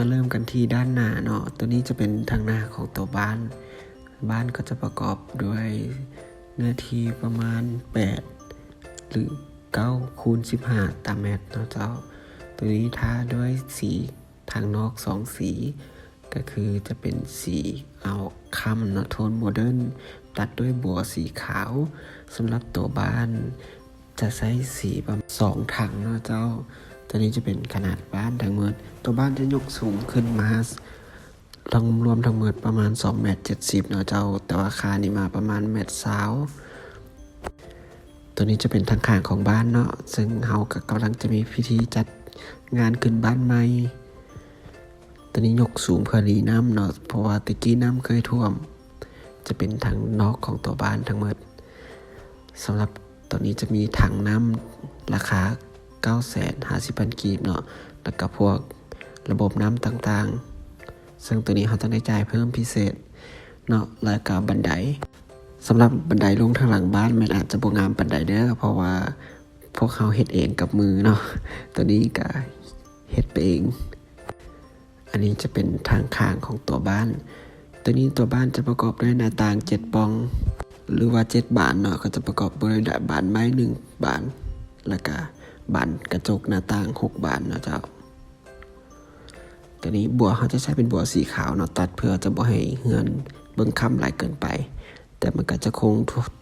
มาเริ่มกันที่ด้านหน้าเนาะ ตัวนี้จะเป็นทางหน้าของตัวบ้าน บ้านก็จะประกอบด้วยเนื้อที่ประมาณ 8 หรือ9คูณ15 ตามแมตรเนาะเจ้า ตัวนี้ทาด้วยสีทางนอกสองสี ก็คือจะเป็นสีเอาคัมเนาะโทนโมเดิร์นตัดด้วยบัวสีขาวสำหรับตัวบ้านจะใช้สีประมาณสองถังเนาะเจ้า ตัวนี้จะเป็นขนาดบ้านทั้งหมด ตัวบ้านจะยกสูงขึ้นมาทั้งรวมทั้งหมดประมาณ2เมตร70เนาะเจ้า แต่ว่าคานี่มาประมาณเมตรสาวตัวนี้จะเป็นทางข้างของบ้านเนาะซึ่งเฮาก็กำลังจะมีพิธีจัดงานขึ้นบ้านใหม่ตัวนี้ยกสูงเพื่อรีน้ำเนาะเพราะว่าตะกี้น้ำเคยท่วม จะเป็นทางนอกของตัวบ้านทั้งหมดสำหรับตัวนี้จะมีถังน้ำราคา9 5 0 0 0 0กีบเนาะแล้วก็พวก ระบบน้ำต่างๆ ซึ่งตัวนี้เขาต้องได้จ่ายเพิ่มพิเศษเนาะแล้วก็บันไดสำหรับบันไดลงทางหลังบ้านมันอาจจะบ่งามบันไดเด้อเพราะว่าพวกเขาเฮ็ดเองกับมือเนาะตัวนี้ก็เฮ็ดไปเอง อันนี้จะเป็นทางข้างของตัวบ้าน ตัวนี้ตัวบ้านจะประกอบด้วยหน้าต่างเจ็ดปอง หรือว่าเจ็ดบานเนาะก็จะประกอบด้วยบานไม้หนึ่งบาน แล้วก็บานกระจกหน้าต่างหกบานเนาะเจ้า ตัวนี้บัวเขาจะใช้เป็นบัวสีขาวเนาะตัดเพื่อจะบ่ให้เฮือนเบิ่งค่ำหลายเกินไป แต่มันก็จะคง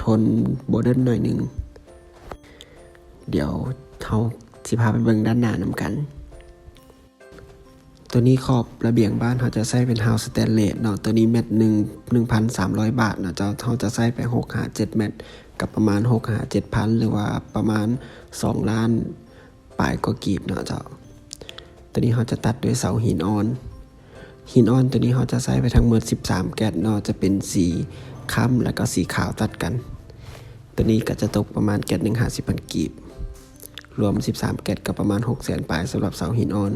ทนโมเดิร์นหน่อยหนึงเดี๋ยวเขาสิพาไปเบิ่งด้านหน้านำกัน ตัวนี้ขอบระเบียงบ้านเขาจะใช้เป็นเฮาสแตนเลสเนาะตัวนี้เม็ดหนึ่งหนึ่งพันสามร้อยบาทเนาะเจ้าเขาจะใช้ไปหกหาเจ็ดเม็ดกับประมาณหกหาเจ็ดพันหรือว่าประมาณสองล้านปลายก็กีบเนาะเจ้า ตัวนี้เขาจะตัดด้วยเสาหินอ่อน หินอ่อนตัวนี้เขาจะใช้ไปทั้งหมด 13 แกตเนาะจะเป็นสีค้ำแล้วก็สีขาวตัดกัน ตัวนี้ก็จะตกประมาณแกตหนึ่งหาสิบพันกีบ รวม 13 แกตก็ประมาณ6แสนปลายสำหรับเสาหินอ่อน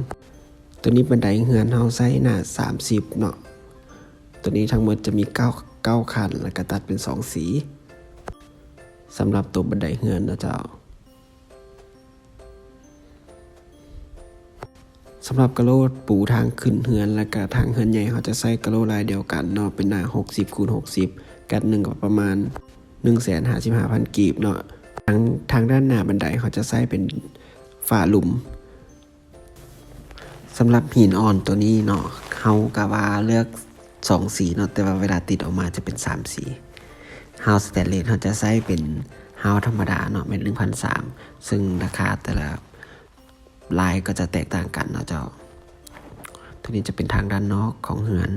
ตัวนี้บันไดเฮือนเฮาใช้หน้า30เนาะตัวนี้ทั้งหมดจะมี9 9คันแล้วก็ตัดเป็น 2 สีสำหรับตัวบันไดเฮือนนะเจ้า สำหรับกะโหลปูทางขึ้นเฮือนและก็ทางเฮือนใหญ่เขาจะใส่กะโลลายเดียวกันเนาะเป็นหน้า 60คูณ60 กัดหนึ่งก็ประมาณ 1 5 5 0 0 0กีบเนาะทางทางด้านหน้าบันไดเขาจะใส่เป็นฝาหลุมสำหรับหินอ่อนตัวนี้เนาะเขากะว่าเลือก 2 สีเนาะแต่ว่าเวลาติดออกมาจะเป็น 3 สีฮาวสแตนเลสเขาจะใส่เป็นฮาวธรรมดาเนาะเป็น1,300ซึ่งราคาแต่ละ ลายก็จะแตกต่างกันเนาะเจ้า ตัวนี้จะเป็นทางด้านนอกของเหือน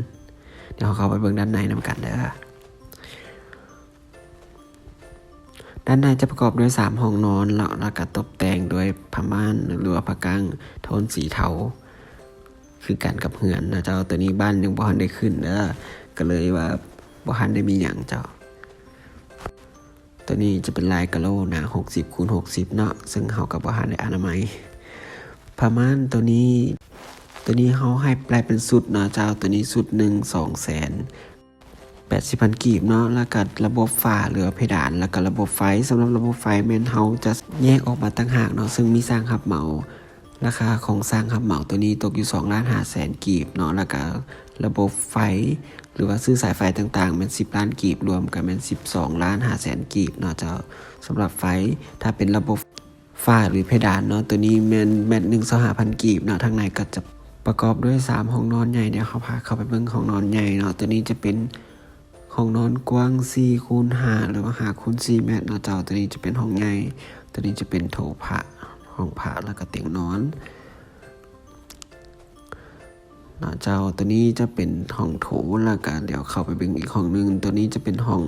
เดี๋ยวเขาเข้าไปเบิ่งด้านในนำกันเด้อ ด้านในจะประกอบด้วย 3 ห้องนอนแล้วแล้วก็ตกแต่งด้วยผ้าม่านหรือว่าผ้ากั้งโทนสีเทา คือกันกับเหือนนะเจ้า ตัวนี้บ้านยังบ่ทันได้ขึ้นเด้อ ก็เลยว่าบ่ทันได้มีหยังเจ้าตัวนี้จะเป็นลายกะโลหนา60คูณ60 เนาะ ซึ่งเขากับบ่ทันได้อนามัย ผ้าม่านตัวนี้ ตัวนี้เขาให้แปลเป็นสุดเนาะเจ้าตัวนี้สุดหนึ่งสองแสนแปดสิบพันกีบเนาะแล้วก็ระบบฝาเหลือเพดาน แล้วก็ระบบไฟสำหรับระบบไฟแมนเฮาจะแยกออกมาตั้งหากเนาะซึ่งมีสร้างหับเหมา ราคาของสร้างหับเหมาตัวนี้ตกอยู่2ล้านห้าแสนกีบเนาะแล้วก็ระบบไฟ หรือว่าซื้อสายไฟต่างๆเป็น10ล้านกีบรวมกันเป็น12ล้านห้าแสนกีบเนาะเจ้าสำหรับไฟถ้าเป็นระบบ ฝ้าหรือเพดานเนาะตัวนี้แมนแมนหนึ่งสหพันกีบเนาะทางในก็จะประกอบด้วย 3 ห้องนอนใหญ่เดี๋ยวเขาพาเข้าไปเบิ่งห้องนอนใหญ่เนาะตัวนี้จะเป็นห้องนอนกว้าง4คูณ5หรือว่า5คูณ4เมตรเนาะเจ้าตัวนี้จะเป็นห้องใหญ่ตัวนี้จะเป็นโถพระห้องพระแล้วก็เตียงนอนเนาะเจ้าตัวนี้จะเป็นห้องโถแล้วก็เดี๋ยวเข้าไปเบิ่งอีกห้องหนึง ตัวนี้จะเป็นห้อง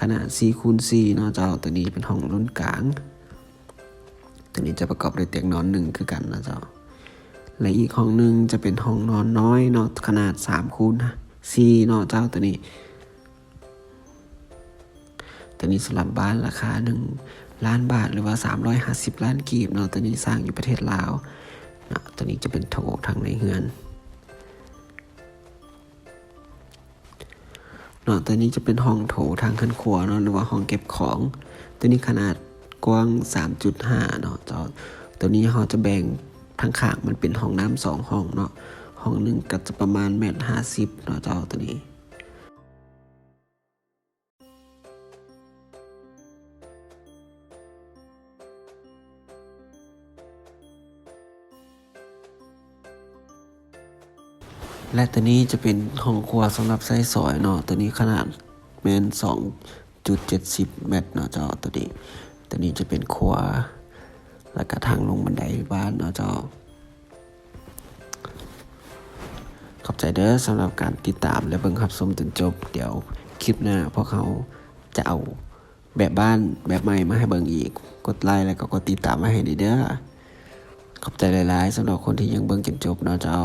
ขนาด4คูณ4เนาะเจ้าตัวนี้เป็นห้องรุ่นกลาง ตัวนี้จะประกอบด้วยเตียงนอนหนึ่งคือกันนะเจ้า และอีกห้องหนึ่งจะเป็นห้องนอนน้อยเนาะขนาด3คูณ4เนาะเจ้าตัวนี้ ตัวนี้สำหรับบ้านราคา1ล้านบาทหรือว่า 350 ล้านกีบเนาะตัวนี้สร้างอยู่ประเทศลาวเนาะตัวนี้จะเป็นโถทางในเฮือนเนาะตัวนี้จะเป็นห้องโถทางขึ้นครัวเนาะหรือว่าห้องเก็บของ ตัวนี้ขนาด กว้าง 3.5 เนาะจอตัวนี้เราจะแบ่งทั้งข้างมันเป็นห้องน้ำสองห้องเนาะห้องหนึ่งก็จะประมาณเมตรห้าสิบเนาะจ้าตัวนี้และตัวนี้จะเป็นห้องครัวสำหรับใส่ซอยเนาะตัวนี้ขนาดเมน2.70 เมตรเนาะจ้าตัวนี้ ตัวนี้จะเป็นครัว แล้วก็ทางลงบันไดบ้านเนาะเจ้า ขอบใจเด้อสำหรับการติดตามและเบิ่งรับชมจนจบ เดี๋ยวคลิปหน้าพวกเขาจะเอาแบบบ้านแบบใหม่มาให้เบิ่งอีก กดไลค์แล้วก็กดติดตามมาให้เด้อ ขอบใจหลายๆสำหรับคนที่ยังเบิ่งจนจบเนาะเจ้า